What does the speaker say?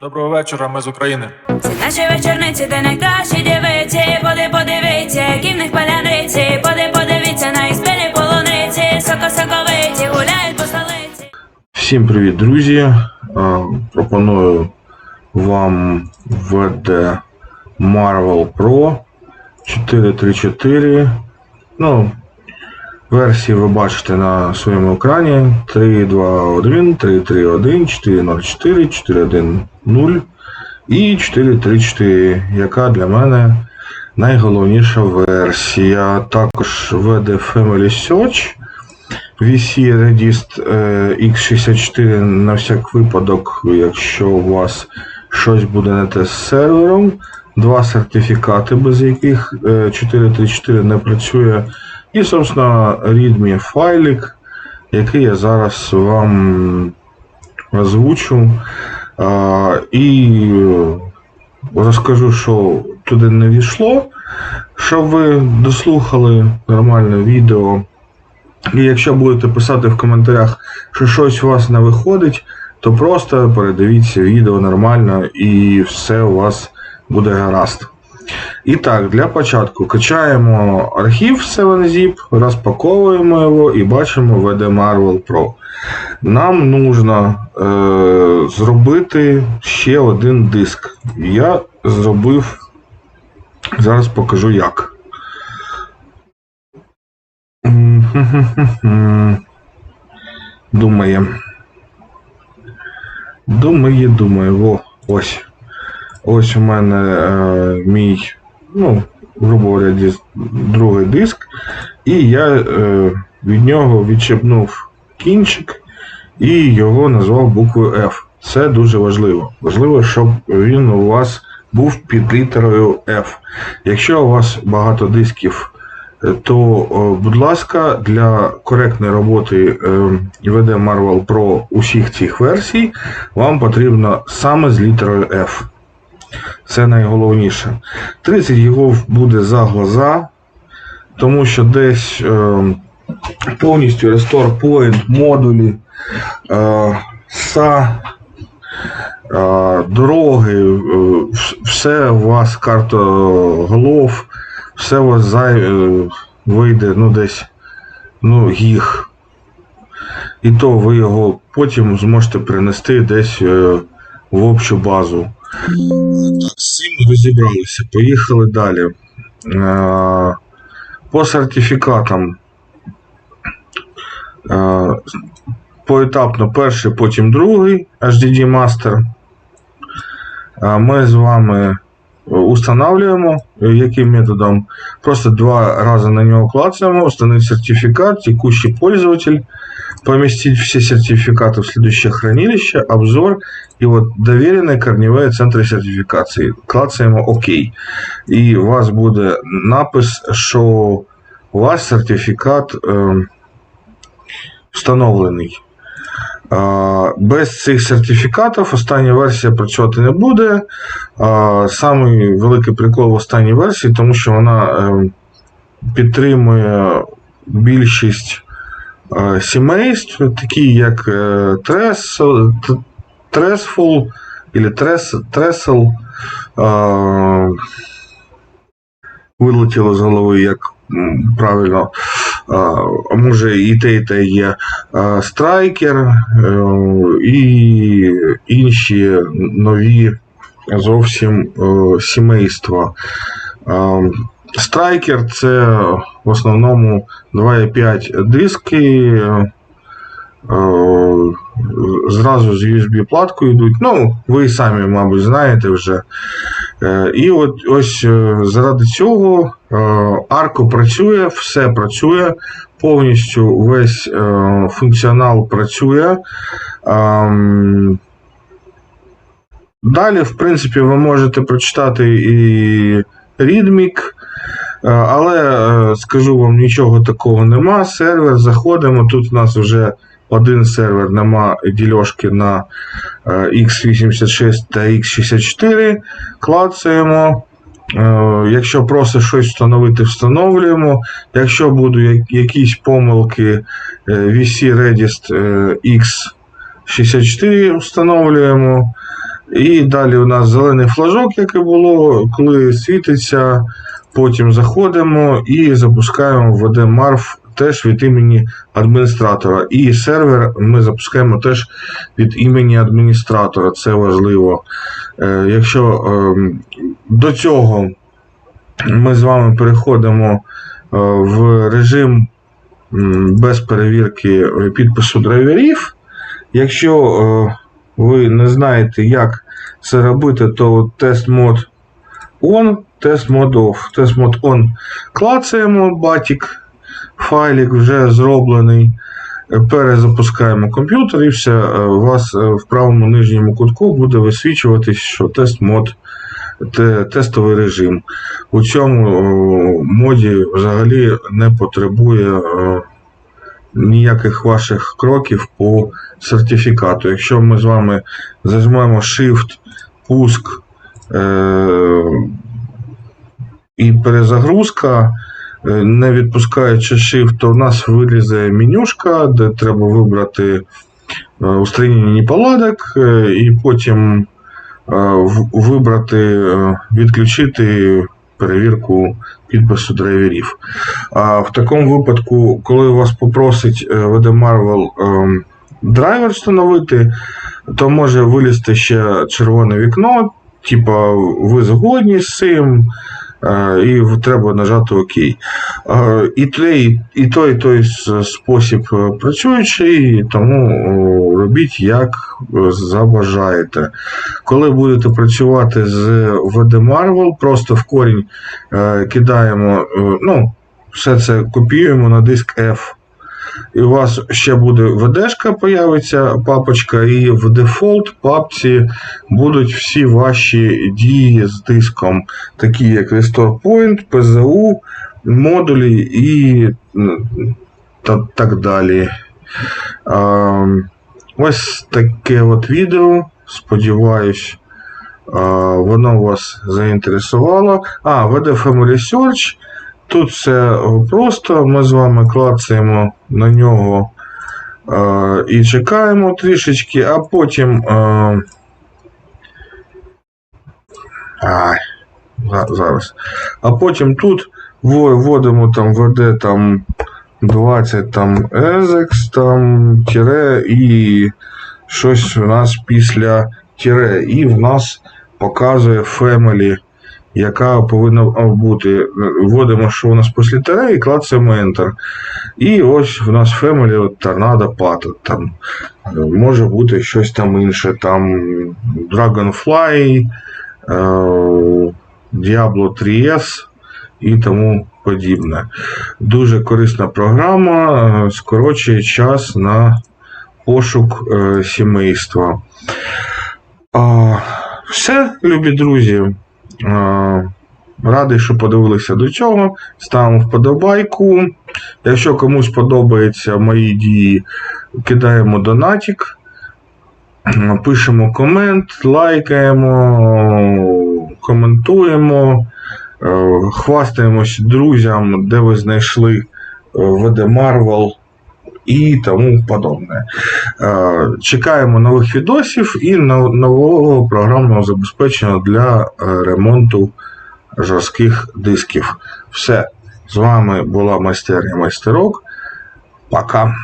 Доброго вечора, ми з України. Ці наші вечорниці, де найкращі дівиці, поди подивіться, які в них паляниці, поди подивіться на спілі полуниці, соко-соковиті, гуляють по столиці. Всім привіт, друзі! Е, Пропоную вам VD Marvel Pro 434. Ну, версії ви бачите на своєму екрані 3.2.1, 3.3.1, 4.04, 4.1.0 і 4.3.4, яка для мене найголовніша версія. Також VD Family Search. VC Redist е, X64 на всяк випадок, якщо у вас щось буде не те з сервером. Два сертифікати, без яких е, 434 не працює. І, собственно, readme файлик, який я зараз вам озвучу. І розкажу, що туди не війшло, щоб ви дослухали нормальне відео. І якщо будете писати в коментарях, що щось у вас не виходить, то просто передивіться відео нормально і все у вас буде гаразд. І так, для початку качаємо архів 7zip, розпаковуємо його і бачимо VD Marvel Pro. Нам нужно е, зробити ще один диск. Я зробив, зараз покажу як. Думає. Думає, думає. Во, ось. Ось у мене е, мій, ну, грубо говоря, дис- другий диск. І я е, від нього відчепнув кінчик і його назвав буквою F. Це дуже важливо. Важливо, щоб він у вас був під літерою F. Якщо у вас багато дисків то, о, будь ласка, для коректної роботи е, VD Marvel Pro усіх цих версій вам потрібно саме з літерою F. Це найголовніше. 30 гігов буде за глаза, тому що десь е, повністю Restore Point, модулі, е, SA, е, дороги, е, все у вас карта голов, все у вас зай, е, вийде ну, десь ну, гіг. І то ви його потім зможете принести десь е, в общу базу. Так, з цим розібралися. Поїхали далі. Е, по сертифікатам. Е, поетапно перший, потім другий HDD Master. Е, Ми з вами устанавливаємо, яким методом. Просто два раза на него клацаем, установить сертификат, текущий пользователь, поместить все сертификаты в следующее хранилище, обзор и вот доверенные корневые центры сертификации. Клацаємо ОК. І у вас буде напис, що у вас сертифікат е, встановлений. А, Без цих сертифікатів остання версія працювати не буде. А, Самий великий прикол в останній версії, тому що вона е, підтримує більшість е, сімейств, такі як е, Tress- Т- Tressful или Tress- Е, Вилетіло з голови, як правильно. А може і те, і те є страйкер е, і інші нові зовсім е, сімейства. Страйкер це в основному 2,5 диски. е, Зразу з USB-платкою йдуть. Ну, ви самі, мабуть, знаєте вже. Е, І от ось е, заради цього Арко працює, все працює, повністю весь функціонал працює. Ем, Далі, в принципі, ви можете прочитати і Рідмік, але е, скажу вам, нічого такого нема. Сервер заходимо. Тут у нас вже один сервер, нема дільошки на е, x86 та x64. Клацаємо. Е, Якщо просто щось встановити, встановлюємо. Якщо будуть якісь помилки е, VC Redist е, X64 встановлюємо. І далі у нас зелений флажок, як і було, коли світиться, потім заходимо і запускаємо в VDMARV теж від імені адміністратора. І сервер ми запускаємо теж від імені адміністратора. Це важливо. Е, Якщо ем, до цього ми з вами переходимо е, в режим без перевірки підпису драйверів. Якщо е, ви не знаєте, як це робити, то тест мод on, тест мод off. Тест мод on клацаємо, батік, файлик вже зроблений. Е, Перезапускаємо комп'ютер і все. е, У вас е, в правому нижньому кутку буде висвічуватись, що тест мод те- тестовий режим. У цьому моді взагалі не потребує ніяких ваших кроків по сертифікату. Якщо ми з вами зажмемо Shift, пуск і перезагрузка, е, не відпускаючи Shift, то в нас вилізе менюшка, де треба вибрати е, устранення неполадок, е, і потім вибрати, відключити перевірку підпису драйверів. А в такому випадку, коли вас попросить VD Marvel ем, драйвер встановити, то може вилізти ще червоне вікно, типа ви згодні з цим, і треба нажати ОК. Е, І той, і той, і той спосіб е, працюючий, тому робіть як е, забажаєте. Коли будете працювати з VD Marvel, просто в корінь е, кидаємо, е, ну, все це копіюємо на диск F. І у вас ще буде VD-шка появиться папочка, і в дефолт папці будуть всі ваші дії з диском, такі як Restore Point, PZU, модулі і та, так далі. А, ось таке от відео. Сподіваюсь, воно вас заінтересувало. А, VD Family Search. Тут все просто. Ми з вами клацаємо на нього е, і чекаємо трішечки, а потім. Е, за- зараз. А потім тут во- вводимо там ВД там 20 там EZEX, там тире і щось у нас після тире. І в нас показує Family яка повинна бути. Вводимо, що у нас тире, і клацаємо Enter. І ось у нас Family Tornado Pattern. Там е, може бути щось там інше, там Dragonfly, е, Diablo 3S і тому подібне. Дуже корисна програма, е, скорочує час на пошук сімейства. Все, любі друзі. Е, Радий, що подивилися до цього. Ставимо вподобайку. Якщо комусь подобаються мої дії, кидаємо донатик, е, пишемо комент, лайкаємо, коментуємо, е, хвастаємось друзям, де ви знайшли VD Marvel і тому подобне. Е, Чекаємо нових відосів і нового програмного забезпечення для е, ремонту жорстких дисків. Все. З вами була майстерня майстерок. Пока.